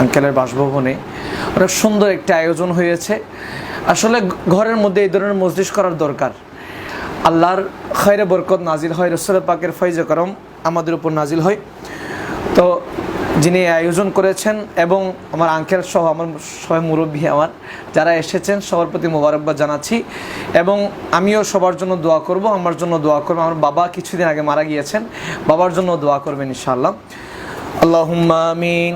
আঙ্কেলের বাসভবনে। অনেক সুন্দর একটি আয়োজন হয়েছে। আসলে ঘরের মধ্যে এই ধরনের মসজিদ করার দরকার। আল্লাহর খৈরে বরকত নাজিল হয় রসুল পাকের ফৈজ করম আমাদের উপর নাজিল হয়। তো যিনি আয়োজন করেছেন এবং আমার আঙ্কেল সহ আমার সবাই মুরব্বী আমার, যারা এসেছেন, সবার প্রতি মোবারকবাদ জানাচ্ছি। এবং আমিও সবার জন্য দোয়া করব, আমার জন্য দোয়া করব। আমার বাবা কিছুদিন আগে মারা গিয়েছেন, বাবার জন্য দোয়া করবেন ইনশাআল্লাহ। আল্লাহুম্মা আমিন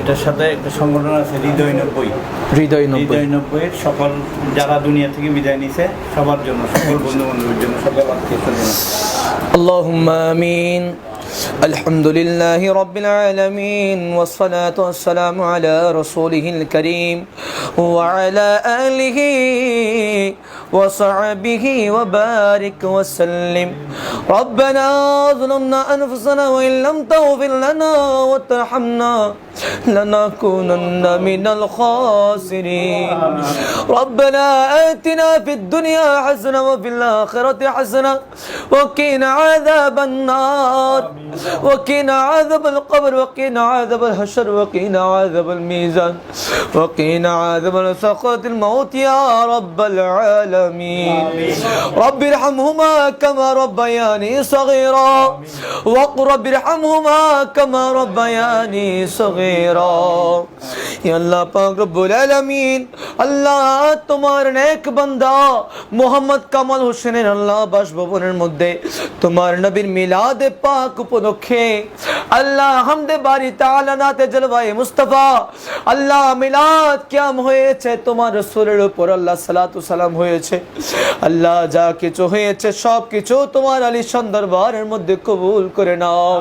এটার সাথে একটা সংগঠন আছে হৃদয় নব্বই হৃদয় নব্বই হৃদয় নব্বইয়ের সকল যারা দুনিয়া থেকে বিদায় নিছে সবার জন্য সকল বন্ধু বান্ধবের জন্য সকল আত্মীয় স্বজন اللهم امين الحمد لله رب العالمين والصلاة والسلام على رسوله الكريم وعلى آله وصحبه وبارك وسلم. ربنا ظلمنا أنفسنا وإن لم تغفر لنا وترحمنا لنكونن من الخاسرين. ربنا آتنا في الدنيا حسنة وفي الآخرة حسنة وقنا عذاب النار. وقنا عذاب القبر وقنا عذاب الحشر وقنا عذاب الميزان وقنا عذاب سخط الموت يا رب العالمين رب ارحمهما كما ربياني صغيرا وقل رب ارحمهما كما ربياني صغيرا يا الله পাক রব্বুল আলামিন আল্লাহ তোমার নেক বান্দা মোহাম্মদ কামাল হোসেনের আল্লাহ বাসভবনের মধ্যে তোমার নবীর মিলাদে পাক উপলক্ষে আল্লাহ হামদে বাড়ি তাআলা নাতে জলবায়ে মুস্তাফা। আল্লাহ মিলাদ কিয়াম হয়েছে তোমার রসুলের উপর আল্লাহ সালাতু সালাম হয়েছে। আল্লাহ যা কিছু হয়েছে সব কিছু তোমার আলী মধ্যে কবুল করে নাও।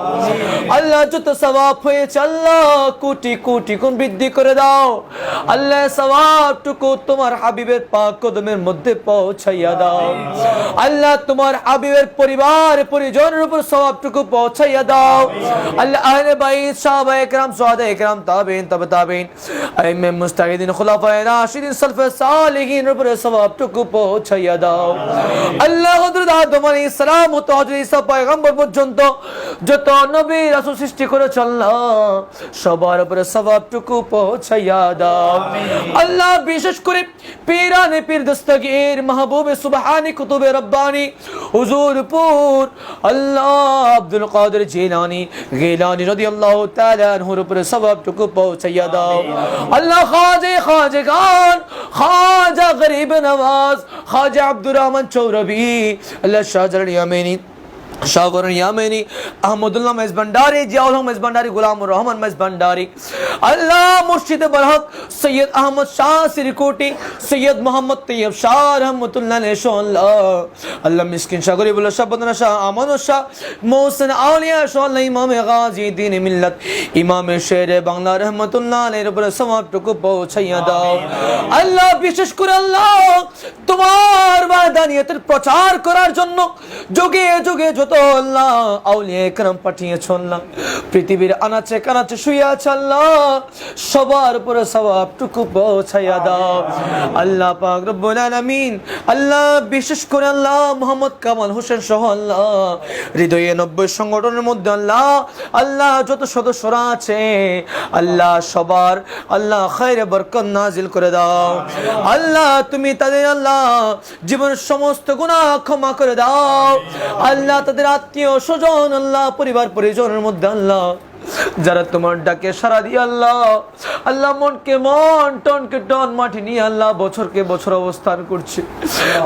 আল্লাহ যত সওয়াব হয়েছে আল্লাহ কোটি কোটি গুণ বৃদ্ধি করে দাও। আল্লাহ সওয়াবটুকু তোমার হাবিবের পাক কদমের মধ্যে পৌঁছাইয়া দাও। আল্লাহ তোমার হাবিবের পরিবার পরিজনের উপর সওয়াবটুকু পৌঁছাইয়া দাও আল্লাহ আহলে বাইত সাহাবা একরাম সাহাবা একরাম তাবেইন তবে তাবেইন আইমে মুস্তাহিদিন খুলাফায়ে রাশিদিন সালফে সালিহিন উপর সওয়াবটুকু পৌঁছাইয়া দাও আল্লাহ হযরত আদম আলাইহিস সালাম ও হযরত ঈসা পয়গম্বর পর্যন্ত যত নবী রাসূল সৃষ্টি করেছে আল্লাহ সবার উপরে সওয়াবটুকু পৌঁছাইয়া দাও আল্লাহ বিশেষ করে পীরানে পীর দস্তগীর মাহবুবে সুবহানি কুতুবে রব্বানি হুজুরপুর আল্লাহ আব্দুল কাদের জিলানি গিলানি রাদিয়াল্লাহু তাআলা আনহুর উপরে সওয়াবটুকু পৌঁছাইয়া দাও। আল্লাহ খাজে খাজে খান খাজা গরিব নওয়াজ খাজা আব্দুর রহমান চৌরবি আল্লাহ শাহজালাল ইয়ামিনী শাহগরন Yameni Ahmadullah Maizbhandari Ziaul Haq Maizbhandari Golamur Rahman Maizbhandari Allah মুর্শিদ বরহক সৈয়দ আহমদ শাহ সিরকুটি সৈয়দ মোহাম্মদ তৈয়ব শাহ রহমতুল্লাহ আল্লাহ আল্লাহ মিসকিন শাহ গরিবুল্লাহ শাহ বদনা শাহ আমন শাহ মোহসেন আউলিয়া শাহ আল্লাহ ইমাম গাজী দিন মিল্লাত ইমাম শের বাংলা রহমতুল্লাহ আলের উপরে সমাপটুকু পৌঁছাইয়া দাও আল্লাহ বিশেষ করে আল্লাহ তোমার বাদানিয়তের প্রচার করার জন্য যুগে যুগে যত আল্লাহ, আউলিয়া একরাম পৃথিবীর আনাচে কানাচে সবার উপরে সবাবটুকু পৌঁছাইয়া দাও। আল্লাহ পাক রব্বুল আলামিন, আল্লাহ বিশেষ করে আল্লাহ মোহাম্মদ কামাল হোসেন সহ আল্লাহ, হৃদয়ে নব্বই সংগঠনের মধ্যে আল্লাহ আল্লাহ যত সদস্যরা আছে, আল্লাহ সবার, আল্লাহ বরকত নাজিল করে দাও। আল্লাহ তুমি তাদের আল্লাহ, জীবনের সমস্ত গুনাহ ক্ষমা করে দাও। আল্লাহ তাদের আত্মীয় স্বজন, আল্লাহ, পরিবার, পরিজনের মধ্যে আল্লাহ। যারা তোমার ডাকে সারা দিয়ে আল্লাহ আল্লাহ মনকে মন, টনকে টন, মাটি নিয়ে আল্লাহ বছরকে বছর অবস্থান করছে।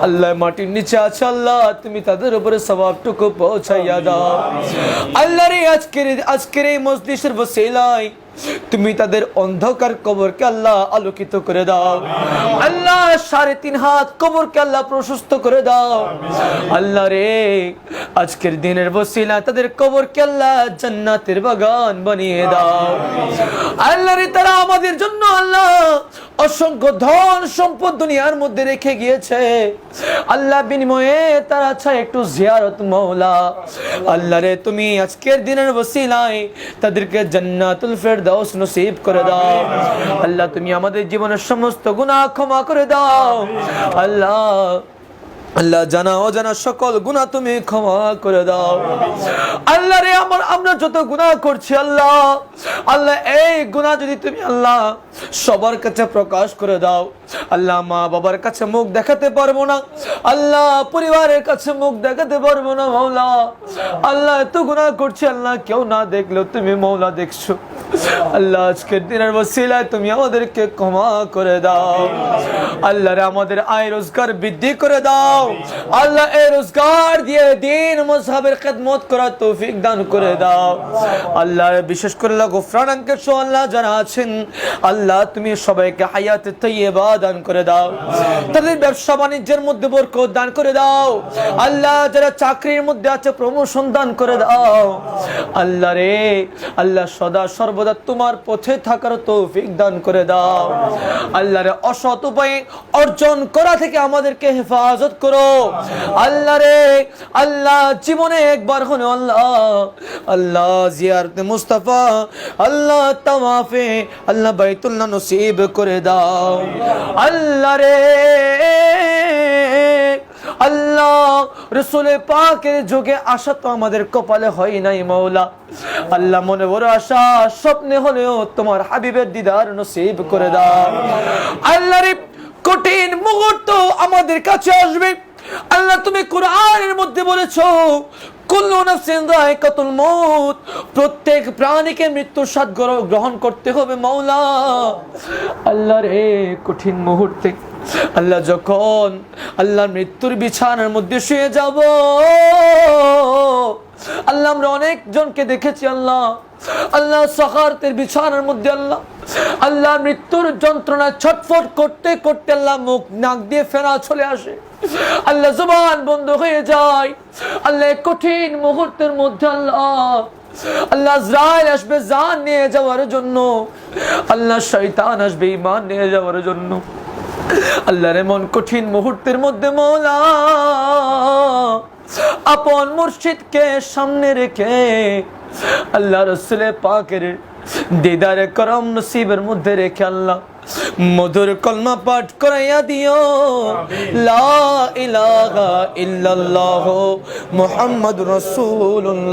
আল্লাহ মাটির নিচে আছে আল্লাহ, তুমি তাদের উপরে স্বভাবটুকু পৌঁছাইয়া দাও। আল্লাহ রে আজকের আজকের এই মসজিদের বসেলাই তুমি তাদের অন্ধকার কবরকে আল্লাহ আলোকিত করে দাও। আল্লাহ সাড়ে তিন হাত কবরকে আল্লাহ প্রশস্ত করে দাও। আল্লাহ রে, আজকের দিনের বসিলা তাদের কবরকে আল্লাহ জান্নাতের বাগান বানিয়ে দাও। আল্লাহ রে, তারা আমাদের জন্য আল্লাহ অসংখ্য ধন সম্পদ দুনিয়ার মধ্যে রেখে গিয়েছে। আল্লাহ বিনিময়ে তারা চায় একটু জিয়ারত মৌলা আল্লাহ রে, তুমি আজকের দিনের বসিলায় তাদেরকে জান্নাতুল ফেরদাউস নসিব করে দাও। আল্লাহ তুমি আমাদের জীবনের সমস্ত গুনাহ ক্ষমা করে দাও। আল্লাহ আল্লাহ জানা অজানা সকল গুণা তুমি ক্ষমা করে দাও। আল্লাহ রে আমার আমরা যত গুনাহ করছি আল্লাহ। আল্লাহ এই গুনাহ যদি তুমি আল্লাহ সবার কাছে প্রকাশ করে দাও। আল্লাহ মা বাবার কাছে মুখ দেখাতে পারব না। আল্লাহ পরিবারের কাছে মুখ দেখাতে পারব না মৌলা আল্লাহ এত গুনাহ করছি, আল্লাহ কেউ না দেখলেও তুমি মৌলা দেখছ। আল্লাহ আজকের দিনের বসিলায় তুমি আমাদেরকে ক্ষমা করে দাও। আল্লাহ আমাদের আয় রোজগার বৃদ্ধি করে দাও। আল্লাহ এই রোজগার দিয়ে দিন মজহাবের খেদমত করার তৌফিক দান করে দাও। আল্লাহ বিশেষ করে গোফরান আঙ্কেল আল্লাহ যারা আছেন, আল্লাহ তুমি সবাইকে হায়াতে তৈয়বা দান করে দাও। তাদের ব্যবসা বাণিজ্যের মধ্যে বরকত দান করে দাও। আল্লাহ যারা চাকরির মধ্যে আছে প্রমোশন দান করে দাও। আল্লাহ রে আল্লাহ সদা সর্বদা তোমার পথে থাকার তৌফিক দান করে দাও। আল্লাহ রে অসৎ উপায়ে অর্জন করা থেকে আমাদেরকে হেফাজত করো। আল্লাহ রে আল্লাহ জীবনে একবার হলো আল্লাহ। আল্লাহ জিয়ারতে মুস্তাফা আল্লাহ তাওয়াফে আল্লাহ বাইতুল্লাহ নসিব করে দাও। আল্লাহ রে। আল্লাহ, রসুল পাকের যুগে আশা তো আমাদের কপালে হয় নাই মৌলা আল্লাহ মনে বড় আশা, স্বপ্নে হলেও তোমার হাবিবের দিদার নসিব করে দাও। আল্লাহ রে, কঠিন মুহূর্ত আমাদের কাছে আসবে। আল্লাহ তুমি কোরআনের মধ্যে বলেছ প্রত্যেক প্রাণীকে মৃত্যুর স্বাদ গ্রহণ করতে হবে মৌলা আল্লাহর এ কঠিন মুহূর্তে আল্লাহ যখন আল্লাহ মৃত্যুর বিছানার মধ্যে শুয়ে যাব, আল্লাহ আমরা অনেক জনকে দেখেছি, আল্লাহ। আল্লাহ সখারতের বিছানার মধ্যে, আল্লাহ। আল্লাহ মৃত্যুর যন্ত্রণা ছটফট করতে করতে আল্লাহ মুখ নাক দিয়ে ফেরা চলে আসে। আল্লাহ জবান বন্ধ হয়ে যায়। আল্লাহ কঠিন মুহূর্তের মধ্যে, আল্লাহ। আল্লাহ আজরাইল আসবে জান নিয়ে যাওয়ার জন্য। আল্লাহ শয়তান আসবে ইমান নিয়ে যাওয়ার জন্য। আল্লাহর এমন কঠিন মুহূর্তের মধ্যে মৌলা আপন মুর্শিদকে সামনে রেখে আল্লাহ রসুলে পাকের দিদারে করম নসিবের মধ্যে রেখে আল্লাহ মধুর কলমা পাঠ করাইয়া দিও। লা ইলাহা ইল্লাল্লাহ মুহাম্মাদুর রাসূলুল্লাহ।